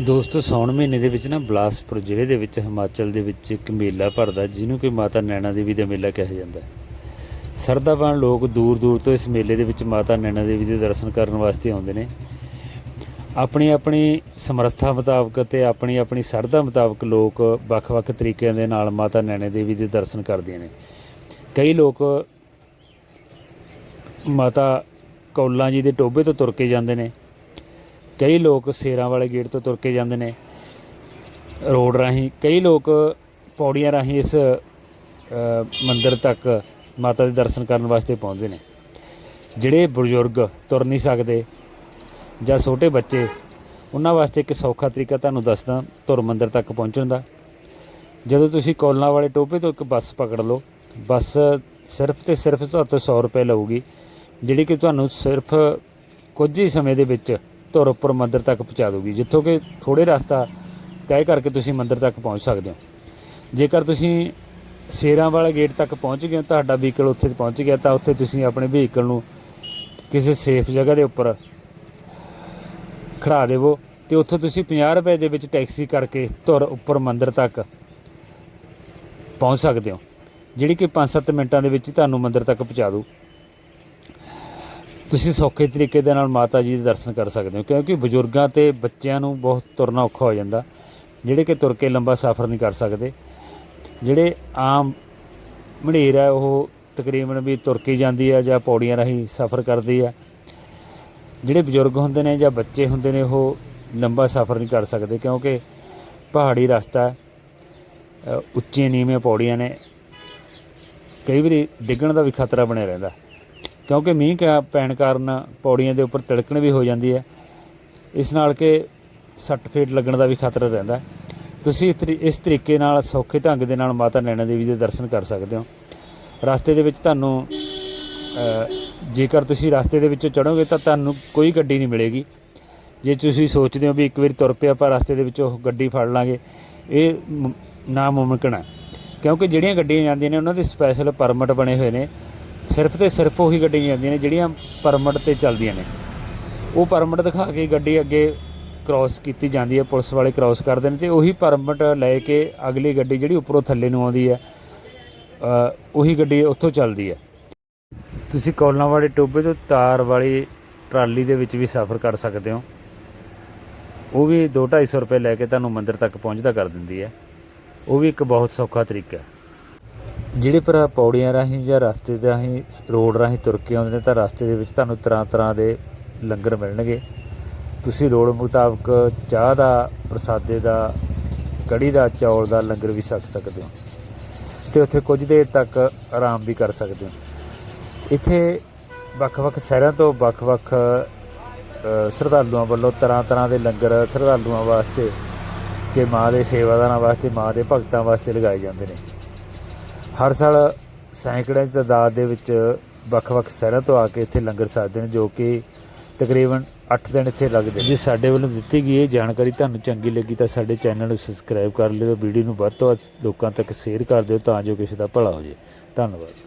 ਦੋਸਤੋ ਸੌਣ ਮਹੀਨੇ ਦੇ ਵਿੱਚ ਨਾ ਬਲਾਸਪੁਰ ਜ਼ਿਲ੍ਹੇ ਦੇ ਵਿੱਚ, ਹਿਮਾਚਲ ਦੇ ਵਿੱਚ ਇੱਕ ਮੇਲਾ ਭਰਦਾ, ਜਿਹਨੂੰ ਕਿ ਮਾਤਾ ਨੈਣਾ ਦੇਵੀ ਦਾ ਮੇਲਾ ਕਿਹਾ ਜਾਂਦਾ ਹੈ। ਸਰਦਾਵਾਨ ਲੋਕ ਦੂਰ ਦੂਰ ਤੋਂ ਇਸ ਮੇਲੇ ਦੇ ਵਿੱਚ ਮਾਤਾ ਨੈਣਾ ਦੇਵੀ ਦੇ ਦਰਸ਼ਨ ਕਰਨ ਵਾਸਤੇ ਆਉਂਦੇ ਨੇ। ਆਪਣੀ ਆਪਣੀ ਸਮਰੱਥਾ ਮੁਤਾਬਕ ਤੇ ਆਪਣੀ ਆਪਣੀ ਸਰਧਾ ਮੁਤਾਬਕ ਲੋਕ ਵੱਖ-ਵੱਖ ਤਰੀਕਿਆਂ ਦੇ ਨਾਲ ਮਾਤਾ ਨੈਣਾ ਦੇਵੀ ਦੇ ਦਰਸ਼ਨ ਕਰਦੇ ਨੇ। ਕਈ ਲੋਕ ਮਾਤਾ ਕੌਲਾਂ ਜੀ ਦੇ ਟੋਬੇ ਤੋਂ ਤੁਰ ਕੇ ਜਾਂਦੇ ਨੇ। ਕਈ ਲੋਕ ਸੇਰਾਂ ਵਾਲੇ ਗੇਟ ਤੋਂ ਤੁਰ ਕੇ ਜਾਂਦੇ ਨੇ ਰੋਡ ਰਾਹੀਂ। ਕਈ ਲੋਕ ਪੌੜੀਆਂ ਰਾਹੀਂ ਇਸ ਅ, ਮੰਦਿਰ ਤੱਕ ਮਾਤਾ ਦੇ ਦਰਸ਼ਨ ਕਰਨ ਵਾਸਤੇ ਪਹੁੰਚਦੇ ਨੇ। ਜਿਹੜੇ ਬਜ਼ੁਰਗ ਤੁਰ ਨਹੀਂ ਸਕਦੇ ਜਾਂ ਛੋਟੇ ਬੱਚੇ ਉਹਨਾਂ ਵਾਸਤੇ ਇੱਕ ਸੌਖਾ ਤਰੀਕਾ ਤੁਹਾਨੂੰ ਦੱਸਦਾ ਧੁਰ ਮੰਦਿਰ ਤੱਕ ਪਹੁੰਚਣ ਦਾ। ਜਦੋਂ ਤੁਸੀਂ ਕੋਲਾਂ ਵਾਲੇ ਟੋਪੇ ਤੋਂ ਇੱਕ ਬੱਸ ਪਕੜ ਲਓ ਬੱਸ ਸਿਰਫ ਤੇ ਸਿਰਫ ਤੁਹਾਡੇ ਤੋਂ 100 ਰੁਪਏ ਲਊਗੀ ਜਿਹੜੀ ਕਿ ਤੁਹਾਨੂੰ ਸਿਰਫ ਕੁਝ ਹੀ ਸਮੇਂ ਦੇ ਵਿੱਚ ਧੁਰ ਉੱਪਰ ਮੰਦਿਰ ਤੱਕ ਪਹੁੰਚਾ ਦੂਗੀ ਜਿੱਥੋਂ ਕਿ ਥੋੜੇ ਰਸਤਾ ਤੈਅ ਕਰਕੇ ਤੁਸੀਂ ਮੰਦਿਰ ਤੱਕ ਪਹੁੰਚ ਸਕਦੇ ਹੋ। ਜੇਕਰ ਤੁਸੀਂ ਸ਼ੇਰਾਂ ਵਾਲਾ ਗੇਟ ਤੱਕ ਪਹੁੰਚ ਗਏ ਹੋ, ਤੁਹਾਡਾ ਵਹੀਕਲ ਉੱਥੇ ਪਹੁੰਚ ਗਿਆ, ਤਾਂ ਉੱਥੇ ਤੁਸੀਂ ਆਪਣੇ ਵਹੀਕਲ ਨੂੰ ਕਿਸੇ ਸੇਫ ਜਗ੍ਹਾ ਦੇ ਉੱਪਰ ਖੜਾ ਦੇਵੋ ਤੇ ਉੱਥੋਂ ਤੁਸੀਂ 50 ਰੁਪਏ ਦੇ ਵਿੱਚ ਟੈਕਸੀ ਕਰਕੇ ਧੁਰ ਉੱਪਰ ਮੰਦਿਰ ਤੱਕ ਪਹੁੰਚ ਸਕਦੇ ਹੋ, ਜਿਹੜੀ ਕਿ 5-7 ਮਿੰਟਾਂ ਦੇ ਵਿੱਚ ਤੁਹਾਨੂੰ ਮੰਦਿਰ ਤੱਕ ਪਹੁੰਚਾ ਦੂ ਤੁਸੀਂ ਸੌਖੇ ਤਰੀਕੇ ਦੇ ਨਾਲ ਮਾਤਾ ਜੀ ਦੇ ਦਰਸ਼ਨ ਕਰ ਸਕਦੇ ਹੋ, ਕਿਉਂਕਿ ਬਜ਼ੁਰਗਾਂ ਤੇ ਬੱਚਿਆਂ ਨੂੰ ਬਹੁਤ ਤੁਰਨਾ ਔਖਾ ਹੋ ਜਾਂਦਾ। ਜਿਹੜੇ ਕਿ ਤੁਰ ਕੇ ਲੰਬਾ ਸਫ਼ਰ ਨਹੀਂ ਕਰ ਸਕਦੇ। ਜਿਹੜੇ ਆਮ ਮੜੇਰ ਹੈ, ਉਹ ਤਕਰੀਬਨ ਵੀ ਤੁਰ ਕੇ ਜਾਂਦੀ ਹੈ ਜਾਂ ਪੌੜੀਆਂ ਰਾਹੀਂ ਸਫ਼ਰ ਕਰਦੀ ਹੈ। ਜਿਹੜੇ ਬਜ਼ੁਰਗ ਹੁੰਦੇ ਨੇ ਜਾਂ ਬੱਚੇ ਹੁੰਦੇ ਨੇ, ਉਹ ਲੰਬਾ ਸਫ਼ਰ ਨਹੀਂ ਕਰ ਸਕਦੇ, ਕਿਉਂਕਿ ਪਹਾੜੀ ਰਸਤਾ ਉੱਚੀਆਂ ਨੀਵੀਆਂ ਪੌੜੀਆਂ ਨੇ। ਕਈ ਵਾਰੀ ਡਿੱਗਣ ਦਾ ਵੀ ਖਤਰਾ ਬਣਿਆ ਰਹਿੰਦਾ। ਕਿਉਂਕਿ ਮੀਂਹ ਕਾ ਪੈਣ ਕਾਰਨ ਪੌੜੀਆਂ ਦੇ ਉੱਪਰ ਤਿੜਕਣ ਵੀ ਹੋ ਜਾਂਦੀ ਹੈ। ਇਸ ਨਾਲ ਕਿ ਸੱਟ ਫੇਟ ਲੱਗਣ ਦਾ ਵੀ ਖਤਰਾ ਰਹਿੰਦਾ ਤੁਸੀਂ ਇਸ ਤਰੀ- ਇਸ ਤਰੀਕੇ ਨਾਲ ਸੌਖੇ ਢੰਗ ਦੇ ਨਾਲ ਮਾਤਾ ਨੈਣਾ ਦੇਵੀ ਦੇ ਦਰਸ਼ਨ ਕਰ ਸਕਦੇ ਹੋ। ਰਸਤੇ ਦੇ ਵਿੱਚ ਤੁਹਾਨੂੰ ਜੇਕਰ ਤੁਸੀਂ ਰਸਤੇ ਦੇ ਵਿੱਚੋਂ ਚੜੋਗੇ ਤਾਂ ਤੁਹਾਨੂੰ ਕੋਈ ਗੱਡੀ ਨਹੀਂ ਮਿਲੇਗੀ। ਜੇ ਤੁਸੀਂ ਸੋਚਦੇ ਹੋ ਵੀ ਇੱਕ ਵਾਰੀ ਤੁਰ ਪਿਆ ਆਪਾਂ ਰਸਤੇ ਦੇ ਵਿੱਚ ਉਹ ਗੱਡੀ ਫੜ ਲਾਂਗੇ, ਇਹ ਨਾ ਮੁਮਕਿਨ ਹੈ। ਕਿਉਂਕਿ ਜਿਹੜੀਆਂ ਗੱਡੀਆਂ ਜਾਂਦੀਆਂ ਨੇ, ਉਹਨਾਂ ਦੇ ਸਪੈਸ਼ਲ ਪਰਮਿਟ ਬਣੇ ਹੋਏ ਨੇ। ਸਿਰਫ ਤੇ ਸਿਰਫ ਉਹੀ ਗੱਡੀਆਂ ਜਾਂਦੀਆਂ ਨੇ, ਜਿਹੜੀਆਂ ਪਰਮਿਟ ਤੇ ਚੱਲਦੀਆਂ ਨੇ। ਉਹ ਪਰਮਿਟ ਦਿਖਾ ਕੇ ਗੱਡੀ ਅੱਗੇ ਕ੍ਰਾਸ ਕੀਤੀ ਜਾਂਦੀ ਹੈ, ਪੁਲਿਸ ਵਾਲੇ ਕ੍ਰਾਸ ਕਰਦੇ ਨੇ ਤੇ ਉਹੀ ਪਰਮਿਟ ਲੈ ਕੇ ਅਗਲੀ ਗੱਡੀ ਜਿਹੜੀ ਉੱਪਰੋਂ ਥੱਲੇ ਨੂੰ ਆਉਂਦੀ ਹੈ ਉਹੀ ਗੱਡੀ ਉੱਥੋਂ ਚੱਲਦੀ ਹੈ। ਤੁਸੀਂ ਕੌਲਾਂ ਵਾਲੇ ਟੋਬੇ ਤੋਂ ਤਾਰ ਵਾਲੀ ਟਰਾਲੀ ਦੇ ਵਿੱਚ ਵੀ ਸਫ਼ਰ ਕਰ ਸਕਦੇ ਹੋ। ਉਹ ਵੀ 2-250 ਰੁਪਏ ਲੈ ਕੇ ਤੁਹਾਨੂੰ ਮੰਦਿਰ ਤੱਕ ਪਹੁੰਚਦਾ ਕਰ ਦਿੰਦੀ ਹੈ। ਉਹ ਵੀ ਇੱਕ ਬਹੁਤ ਸੌਖਾ ਤਰੀਕਾ ਹੈ। ਜਿਹੜੇ ਭਰਾ ਪੌੜੀਆਂ ਰਾਹੀਂ ਜਾਂ ਰਸਤੇ ਦੇ ਰਾਹੀਂ ਰੋਡ ਰਾਹੀਂ ਤੁਰ ਕੇ ਆਉਂਦੇ ਨੇ, ਤਾਂ ਰਸਤੇ ਦੇ ਵਿੱਚ ਤੁਹਾਨੂੰ ਤਰ੍ਹਾਂ ਤਰ੍ਹਾਂ ਦੇ ਲੰਗਰ ਮਿਲਣਗੇ। ਤੁਸੀਂ ਲੋੜ ਮੁਤਾਬਕ ਚਾਹ ਦਾ, ਪ੍ਰਸਾਦੇ ਦਾ, ਕੜੀ ਦਾ, ਚੌਲ ਦਾ ਲੰਗਰ ਵੀ ਛਕ ਸਕਦੇ ਹੋ ਤੇ ਉੱਥੇ ਕੁਝ ਦੇਰ ਤੱਕ ਆਰਾਮ ਵੀ ਕਰ ਸਕਦੇ ਹੋ। ਇੱਥੇ ਵੱਖ-ਵੱਖ ਸ਼ਹਿਰਾਂ ਤੋਂ ਵੱਖ-ਵੱਖ ਸ਼ਰਧਾਲੂਆਂ ਵੱਲੋਂ ਤਰ੍ਹਾਂ ਤਰ੍ਹਾਂ ਦੇ ਲੰਗਰ ਸ਼ਰਧਾਲੂਆਂ ਵਾਸਤੇ ਤੇ ਮਾਂ ਦੇ ਸੇਵਾਦਾਰਾਂ ਵਾਸਤੇ, ਮਾਂ ਦੇ ਭਗਤਾਂ ਵਾਸਤੇ ਲਗਾਏ ਜਾਂਦੇ ਨੇ। ਹਰ ਸਾਲ ਸੈਂਕੜਿਆਂ ਦੀ ਤਾਦਾਦ ਦੇ ਵਿੱਚ ਵੱਖ-ਵੱਖ ਸ਼ਹਿਰਾਂ ਤੋਂ ਆ ਕੇ ਇੱਥੇ ਲੰਗਰ ਸਾਜਦੇ ਨੇ, ਜੋ ਕਿ ਤਕਰੀਬਨ 8 ਦਿਨ ਇੱਥੇ ਲੱਗਦੇ ਨੇ। ਜੇ ਸਾਡੇ ਵੱਲੋਂ ਦਿੱਤੀ ਗਈ ਇਹ ਜਾਣਕਾਰੀ ਤੁਹਾਨੂੰ ਚੰਗੀ ਲੱਗੀ ਤਾਂ ਸਾਡੇ ਚੈਨਲ ਨੂੰ ਸਬਸਕ੍ਰਾਈਬ ਕਰ ਲਿਓ, ਵੀਡੀਓ ਨੂੰ ਵੱਧ ਤੋਂ ਵੱਧ ਲੋਕਾਂ ਤੱਕ ਸ਼ੇਅਰ ਕਰ ਦਿਓ ਤਾਂ ਜੋ ਕਿਸੇ ਦਾ ਭਲਾ ਹੋ ਜਾਏ ਧੰਨਵਾਦ।